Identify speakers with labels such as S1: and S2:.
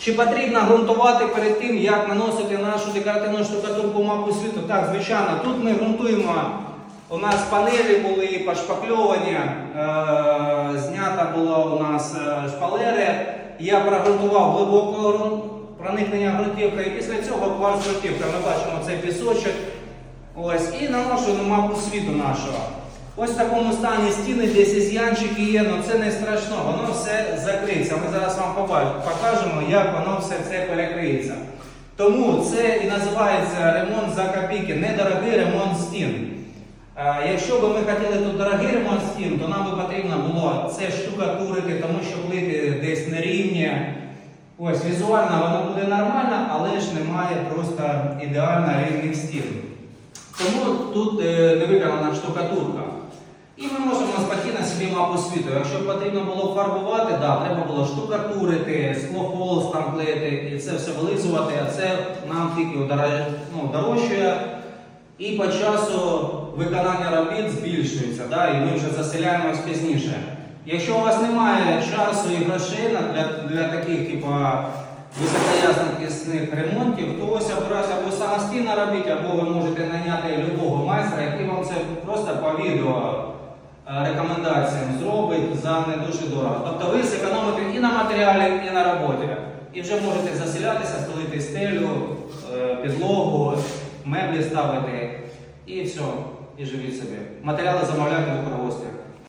S1: Чи потрібно ґрунтувати перед тим, як наносити нашу декоративну штукатурку мапу світу? Так, звичайно, тут ми ґрунтуємо. У нас панелі були пошпакльовані, е, знята була у нас е, шпалери. Я прогрунтував глибоко проникнення ґрунтівка і після цього кварц ґрунтівка. Ми бачимо цей пісочок. Ось, і наношу на мапу світу нашого. Ось в такому стані стіни, десь ізянчики є, але це не страшно, все закриється. Ми зараз вам покажемо, як воно все це перекриється. Тому це і називається ремонт за копійки, недорогий ремонт стін. Е, Якщо б ми хотіли тут дорогий ремонт стін, то нам би потрібно було це штукатурити, тому що плити десь нерівні. Ось візуально воно буде нормально, але ж немає просто ідеально рівних стін. Тому тут е, не виконана штукатурка. І ми можемо спокійно собі мапу світу. Якщо потрібно було фарбувати, да, треба було штукатурити, склофолос там клеїти і це все вилизувати, а це нам тільки ну, дорожчає. І по часу виконання робіт збільшується, да, і ми вже заселяємось пізніше. Якщо у вас немає часу і грошей для, для таких типу, високоякісних ремонтів, то ось обирайте або самостійно робити, або ви можете наняти любого майстра, який вам це просто по відео рекомендаціям зробить за не дуже дорого. Тобто ви зекономите і на матеріалі, і на роботі. І вже можете заселятися, стелити стелю, е, підлогу, меблі ставити і все, і живіть собі. Матеріали замовляйте в руководстві.